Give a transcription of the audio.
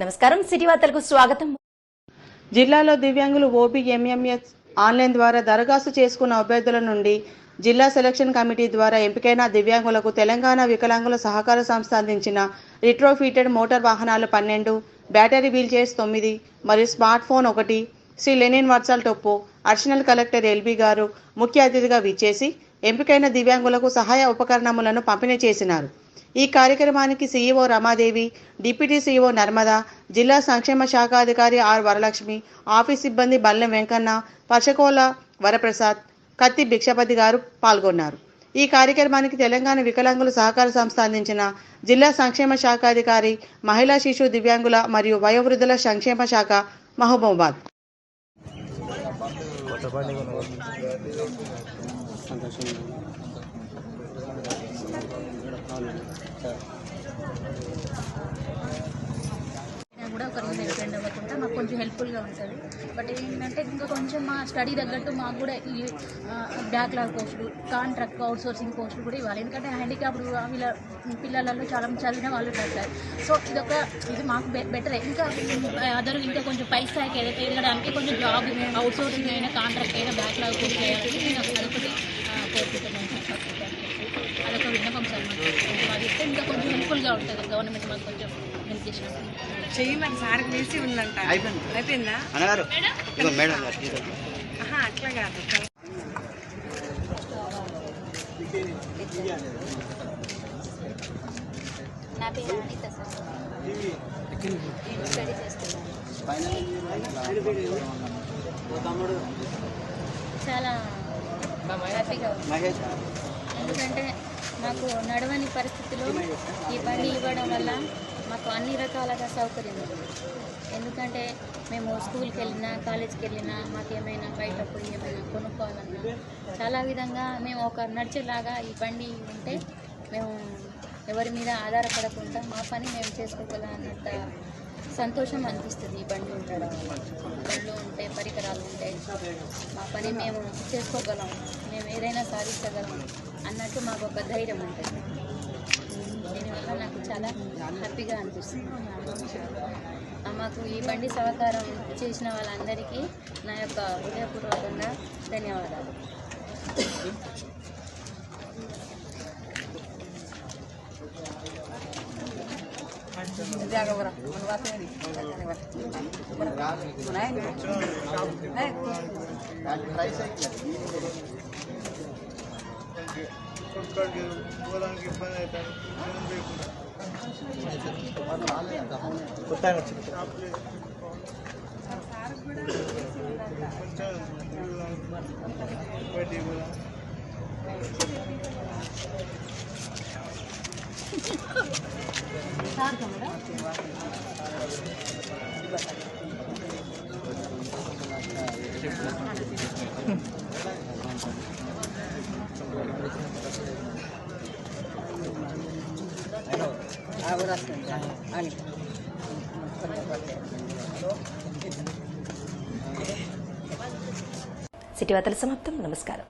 నమస్కారం. సిటీ వార్తలకు స్వాగతం. జిల్లాలో దివ్యాంగులు ఓబీ ఎంఎంఎస్ ఆన్లైన్ ద్వారా దరఖాస్తు చేసుకున్న అభ్యర్థుల నుండి జిల్లా సెలక్షన్ కమిటీ ద్వారా ఎంపికైన దివ్యాంగులకు తెలంగాణ వికలాంగుల సహకార సంస్థ అందించిన రిట్రోఫిటెడ్ మోటార్ వాహనాలు పన్నెండు బ్యాటరీ వీల్ చైర్స్ తొమ్మిది మరియు స్మార్ట్ ఫోన్ ఒకటి Shri Lenin Vatsal Toppo additional collector LB గారు ముఖ్య అతిథిగా విచ్చేసి ఎంపికైన దివ్యాంగులకు సహాయ ఉపకరణములను పంపిణీ చేసినారు. ఈ కార్యక్రమానికి CEO Ramadevi deputy CEO Narmada జిల్లా సంక్షేమ శాఖ అధికారి ఆర్ వరలక్ష్మి ఆఫీస్ సిబ్బంది బల్లెం వెంకన్న పర్షకోల వరప్రసాద్ కత్తి భిక్షపతి గారు పాల్గొన్నారు. ఈ కార్యక్రమానికి తెలంగాణ వికలాంగుల సహకార సంస్థ అందించిన జిల్లా సంక్షేమ శాఖ అధికారి మహిళా శిశు దివ్యాంగుల మరియు వయోవృద్ధుల సంక్షేమ శాఖ మహబూబాబాద్. సంతోషం. కూడా ఒక రోజు డిపెండ్ అవ్వకుండా మాకు కొంచెం హెల్ప్ఫుల్గా ఉంటుంది. బట్ ఏంటంటే ఇంకా కొంచెం మా స్టడీ తగ్గట్టు మాకు కూడా ఈ బ్యాక్లాగ్ పోస్టులు కాంట్రాక్ట్ అవుట్ సోర్సింగ్ పోస్టులు కూడా ఇవ్వాలి. ఎందుకంటే హ్యాండిక్యాప్డ్ వీళ్ళ పిల్లలలో చాలా చదివిన వాళ్ళు ఉంటారు సార్. సో ఇదొక ఇది మాకు బెటర్ ఇంకా అదర్ ఇంకా కొంచెం పై స్థాయికి ఏదైతే వెళ్ళడానికి కొంచెం జాబ్ అవుట్ సోర్సింగ్ అయినా కాంట్రాక్ట్ అయినా బ్యాక్లాగ్ పోస్ట్ చేయాలని నేను అదొకటి ఆ, కోరుకుంటున్నాను సార్ ఫస్ట్ అదొక విన్నపం సార్ మాకు అది ఇస్తే ఇంకా కొంచెం హెల్ప్ఫుల్గా ఉంటుంది గవర్నమెంట్ మాకు కొంచెం హెల్ప్ సార్ వేసి ఉందంట అయిపోయిందా అన్నగారు ఇదిగో మేడం గారు ఇదిగో. ఆహా అట్లా కాదు నా పేరు అనిత సార్ నేను స్టడీ చేస్తున్నాను చాలా హ్యాపీగా ఉంది ఎందుకంటే మాకు నడవని పరిస్థితిలో ఈ బండి ఇవ్వడం వల్ల మాకు అన్ని రకాలుగా సౌకర్యం ఎందుకంటే మేము స్కూల్కి వెళ్ళినా కాలేజ్కి వెళ్ళినా మాకు ఏమైనా బయట పోయి ఏమైనా కొనుక్కోవాలన్నా చాలా విధంగా మేము ఒక నడిచేలాగా ఈ బండి ఉంటే మేము ఎవరి మీద ఆధారపడకుండా మా పని మేము చేసుకోగల అన్నంత సంతోషం అనిపిస్తుంది ఈ బండి ఉండడం. వల్ల బండ్లు ఉంటే పరికరాలు ఉంటాయి మా పని మేము చేసుకోగలం. మేము ఏదైనా సాధించగలం అన్నట్టు మాకు ఒక ధైర్యం ఉంటుంది. దీనివల్ల నాకు చాలా హ్యాపీగా అనిపిస్తుంది. మాకు ఈ బండి సహకారం చేసిన వాళ్ళందరికీ నా యొక్క హృదయపూర్వకంగా ధన్యవాదాలు. जाएगा बरा मनवाते हैं सुनाए नहीं। సిటీ వార్తల సమాప్తం నమస్కారం